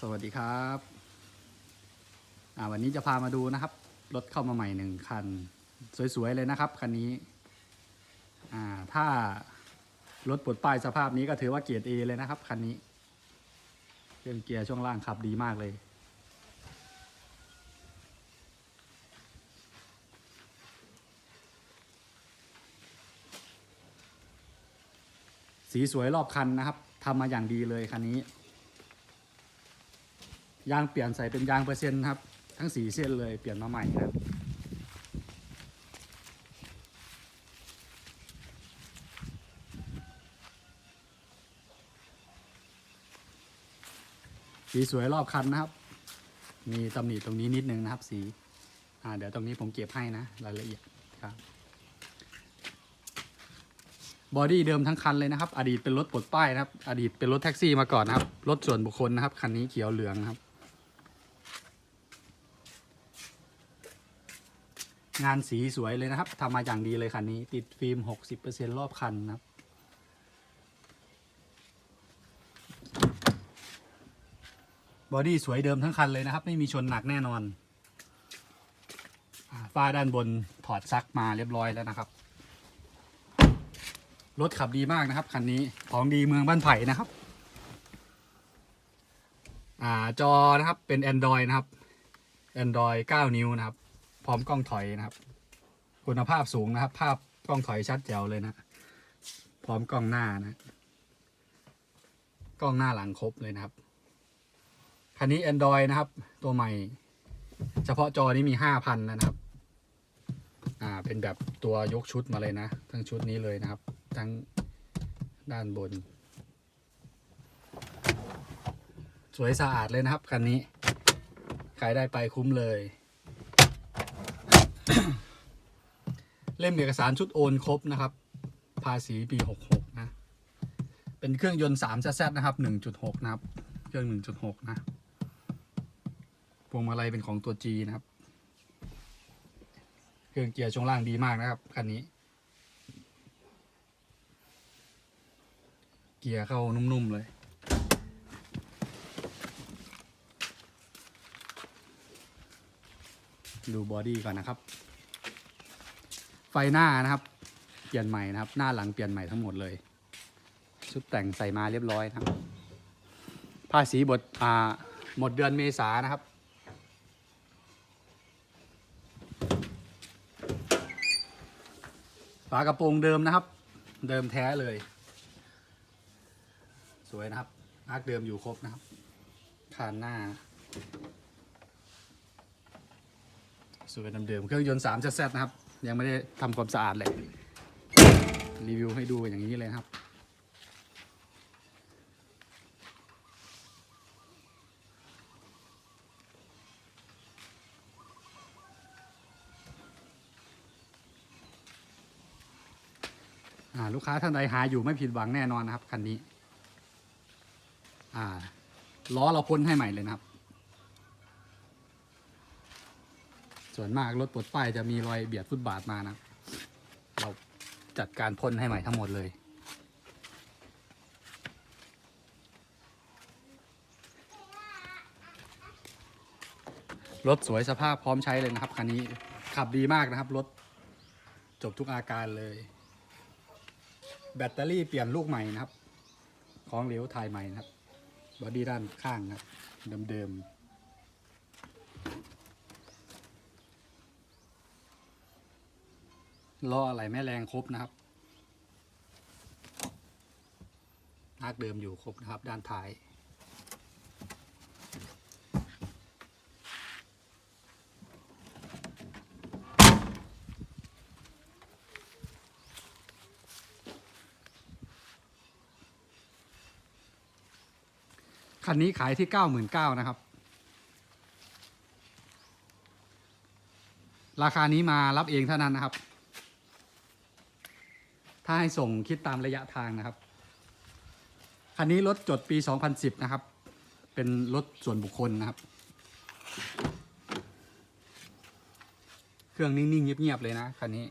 สวัสดีครับอ่าวันนี้จะพามาดูนะครับ รถเข้ามาใหม่หนึ่งคัน สวยๆเลยนะครับคันนี้อ่าถ้ารถปลดป้ายสภาพนี้ก็ถือว่าเกียรติเอเลยนะครับคันนี้เครื่องเกียร์ช่วงล่างขับดีมากเลยสีสวยรอบคันนะครับทำมาอย่างดีเลยคันนี้ ยางเปลี่ยนใส่เป็นยางเปอร์เซ็นต์ครับ ทั้งสีเส้นเลยเปลี่ยนมาใหม่นะครับสีสวยรอบคันนะครับ มีตำหนิตรงนี้นิดนึงนะครับ สีอ่าเดี๋ยวตรงนี้ผมเก็บให้นะรายละเอียดครับบอดี้เดิมทั้งคันเลยนะครับ อดีตเป็นรถปลดป้ายนะครับ อดีตเป็นรถแท็กซี่มาก่อนนะครับ รถส่วนบุคคลนะครับ คันนี้เขียวเหลืองนะครับ งานสีสวยเลยนะครับทำมาอย่างดีเลยคันนี้ ติดฟิล์ม 60%รอบคันนะครับ บอดี้สวยเดิมทั้งคันเลยนะครับ ไม่มีชนหนักแน่นอนฝ้าด้านบนถอดซักมาเรียบร้อยแล้วนะครับ รถขับดีมากนะครับคันนี้ของดีเมืองบ้านไผ่นะครับอจอนะครับเป็น Android นะครับ Android 9 นิ้วนะครับ พร้อมกล้องถอยนะครับ คุณภาพสูงนะครับ ภาพกล้องถอยชัดแจ๋วเลยนะ พร้อมกล้องหน้านะ กล้องหน้าหลังครบเลยนะครับ คันนี้ Android นะครับ ตัวใหม่ เฉพาะจอนี้มี5,000นะครับ อ่า เป็นแบบตัวยกชุดมาเลยนะ ทั้งชุดนี้เลยนะครับ ทั้งด้านบน สวยสะอาดเลยนะครับคันนี้ใครได้ไปคุ้มเลย เล่มเอกสารชุดโอนครบนะครับ ภาษีปี 66 นะ เป็นเครื่องยนต์3 z นะครับ 1.6 นะครับ เครื่อง 1.6 นะพวงมาลัยเป็นของตัว G นะครับ เครื่องเกียร์ช่วงล่างดีมากนะครับคันนี้ เกียร์เข้านุ่มๆเลย ดูบอดี้ก่อนนะครับ ฟหน้านะครับ เปลี่ยนใหม่นะครับ หน้าหลังเปลี่ยนใหม่ทั้งหมดเลย ชุดแต่งใส่มาเรียบร้อยนะครับภาษีบทอ่าหมดเดือนเมษานะครับ ฝากระโปรงเดิมนะครับ เดิมแท้เลย สวยนะครับอาร์คเดิมอยู่ครบนะครับคานหน้าสวยเดิมๆเครื่องยนต์3 z นะครับ ยังไม่ได้ทำความสะอาดเลยรีวิวให้ดูอย่างนี้เลยครับ ลูกค้าท่านใดหาอยู่ไม่ผิดหวังแน่นอนนะครับคันนี้ อ่าล้อเราพ่นให้ใหม่เลยนะครับ ส่วนมากรถปลดป้ายจะมีรอยเบียดฟุตบาทมานะ เราจัดการพ่นให้ใหม่ทั้งหมดเลย รถสวยสภาพพร้อมใช้เลยนะครับคันนี้ขับดีมากนะครับรถจบทุกอาการเลย แบตเตอรี่เปลี่ยนลูกใหม่นะครับ ของเหลวถ่ายใหม่นะครับบอดี้ด้านข้างนะครับเดิมๆ ล้ออะไรแม่แรงครบนะครับอาร์คเดิมอยู่ครบนะครับด้านท้ายคันนี้ขายที่เก้าหมื่นเก้านะครับ ราคานี้มารับเองเท่านั้นนะครับ ถ้าให้ส่งคิดตามระยะทางนะครับ คันนี้รถจดปี 2010 นะครับ เป็นรถส่วนบุคคลนะครับ เครื่องนิ่งๆเงียบๆเลยนะคันนี้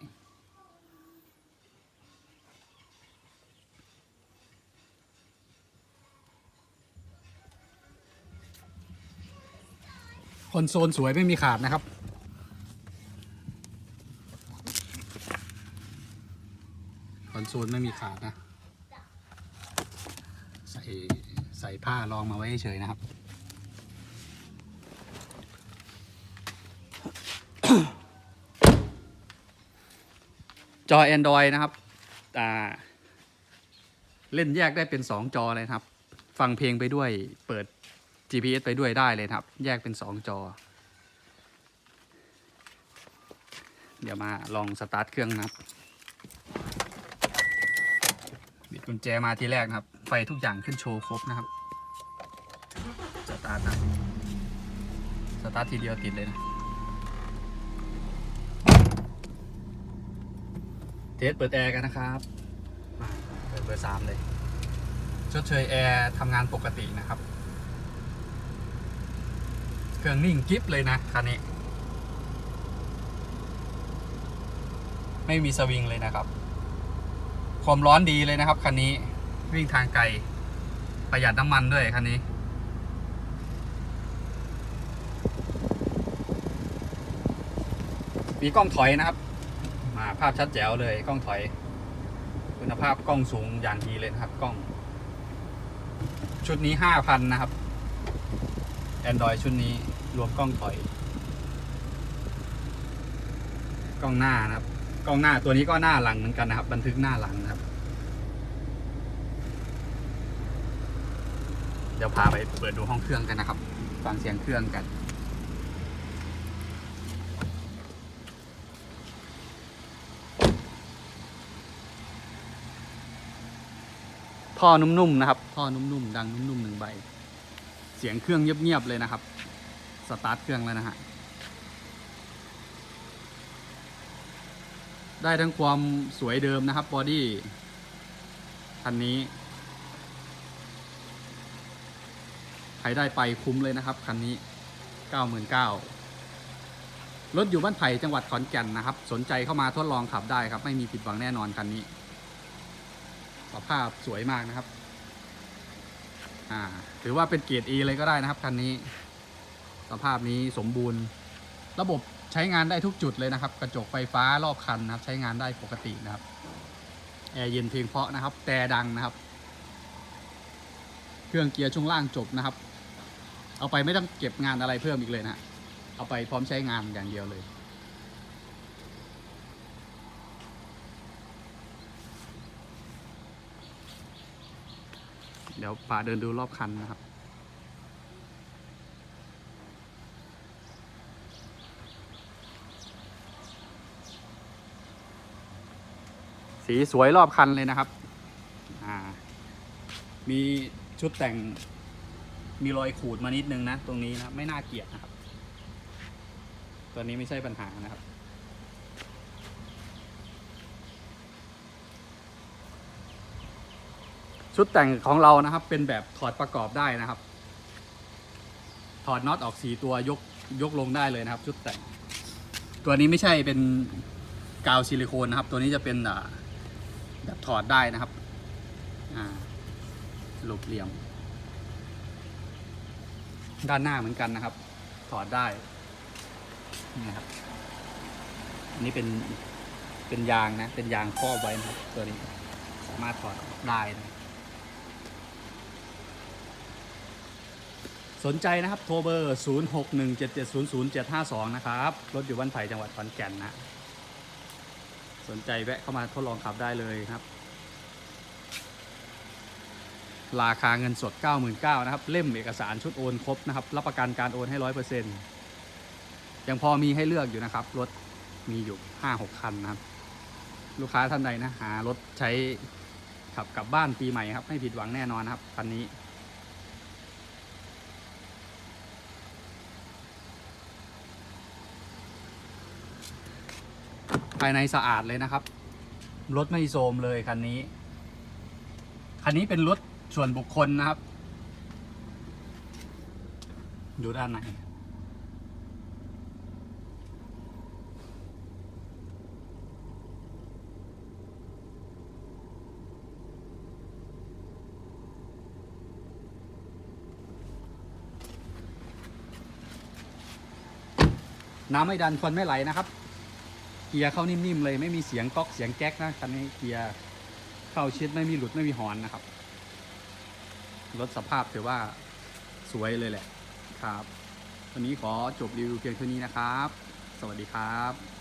คอนโซลสวยไม่มีขาดนะครับ คอน โซลไม่มีขาดนะ ใส่ใส่ผ้ารองมาไว้เฉยนะครับ จอ Android นะครับอ่าเล่นแยกได้เป็น 2 จอเลยครับ ฟังเพลงไปด้วยเปิด GPS ไปด้วยได้เลยครับ แยกเป็น 2 จอ เดี๋ยวมาลองสตาร์ทเครื่องนะครับ บิด กุญแจมาทีแรกนะครับ ไฟทุกอย่างขึ้นโชว์ครบนะครับ สตาร์ทนะ สตาร์ททีเดียวติดเลยนะ เทสเปิดแอร์กันนะครับเปิดเบอร์สามเลยชดเชยแอร์ทำงานปกตินะครับ เครื่องนิ่งกิฟเลยนะคันนี้ ไม่มีสวิงเลยนะครับ ความร้อนดีเลยนะครับคันนี้วิ่งทางไกลประหยัดน้ำมันด้วยคันนี้ มีกล้องถอยนะครับ มาภาพชัดแจ๋วเลยกล้องถอย คุณภาพกล้องสูงอย่างดีเลยนะครับกล้อง ชุดนี้ห้าพันนะครับ Android ชุดนี้รวมกล้องถอย กล้องหน้านะครับ กล้องหน้าตัวนี้ก็หน้าหลังเหมือนกันนะครับ บันทึกหน้าหลังนะครับ เดี๋ยวพาไปเปิดดูห้องเครื่องกันนะครับ ฟังเสียงเครื่องกันท่อนุ่มๆนะครับ ท่อนุ่มๆดังนุ่มๆหนึ่งใบ เสียงเครื่องเงียบๆเลยนะครับ สตาร์ทเครื่องแล้วนะฮะ ได้ทั้งความสวยเดิมนะครับบอดี้คันนี้ใครได้ไปคุ้มเลยนะครับคันนี้ 99,000รถอยู่บ้านไผ่จังหวัดขอนแก่นนะครับ สนใจเข้ามาทดลองขับได้ครับ ไม่มีผิดหวังแน่นอนคันนี้สภาพสวยมากนะครับถือว่าเป็นเกียรติ E เลยก็ได้นะครับคันนี้ สภาพนี้สมบูรณ์ ระบบใช้งานได้ทุกจุดเลยนะครับ กระจกไฟฟ้ารอบคันนะครับ ใช้งานได้ปกตินะครับแอร์เย็นเพลงเพาะนะครับ แต่ดังนะครับ เครื่องเกียร์ช่วงล่างจบนะครับ เอาไปไม่ต้องเก็บงานอะไรเพิ่มอีกเลยนะฮะเอาไปพร้อมใช้งานอย่างเดียวเลยเดี๋ยวป่าเดินดูรอบคันนะครับ สีสวยรอบคันเลยนะครับ มีชุดแต่งมีรอยขูดมานิดนึงนะ ตรงนี้นะไม่น่าเกลียดนะครับ ตัวนี้ไม่ใช่ปัญหานะครับ ชุดแต่งของเรานะครับ เป็นแบบถอดประกอบได้นะครับ ถอดน็อตออกสีตัวยกยกลงได้เลยนะครับ ชุดแต่ง ตัวนี้ไม่ใช่เป็นกาวซิลิโคนนะครับ ตัวนี้จะเป็นอ่า แบบถอดได้นะครับหลบเหลี่ยม ด้านหน้าเหมือนกันนะครับ ถอดได้นี่ครับอันนี้เป็นเป็นยางนะ เป็นยางครอบไว้นะครับ ตัวนี้สามารถถอดได้นะสนใจนะครับ โทรเบอร์ 0617700752 นะครับ รถอยู่บ้านไผ่จังหวัดขอนแก่นนะ สนใจแวะเข้ามาทดลองขับได้เลยครับ ราคาเงินสด 99,000นะครับ เล่มเอกสารชุดโอนครบนะครับ รับประกันการโอนให้ 100%ยังพอมีให้เลือกอยู่นะครับ รถมีอยู่ 5-6 คันนะครับ ลูกค้าท่านใดนะหารถใช้ขับกลับบ้านปีใหม่ครับ ไม่ผิดหวังแน่นอนนครับคันนี้ ภายในสะอาดเลยนะครับ รถไม่โทรมเลยคันนี้ คันนี้เป็นรถส่วนบุคคลนะครับ ดูด้านในน้ำไม่ดันควันไม่ไหลนะครับ เกียร์เข้านิ่มๆเลย ไม่มีเสียงก๊อกเสียงแก๊กนะคันนี้เกียร์เข้าชิดไม่มีหลุดไม่มีหอนนะครับรถสภาพถือว่าสวยเลยแหละครับ วันนี้ขอจบรีวิวเพียงเท่านี้นะครับ สวัสดีครับ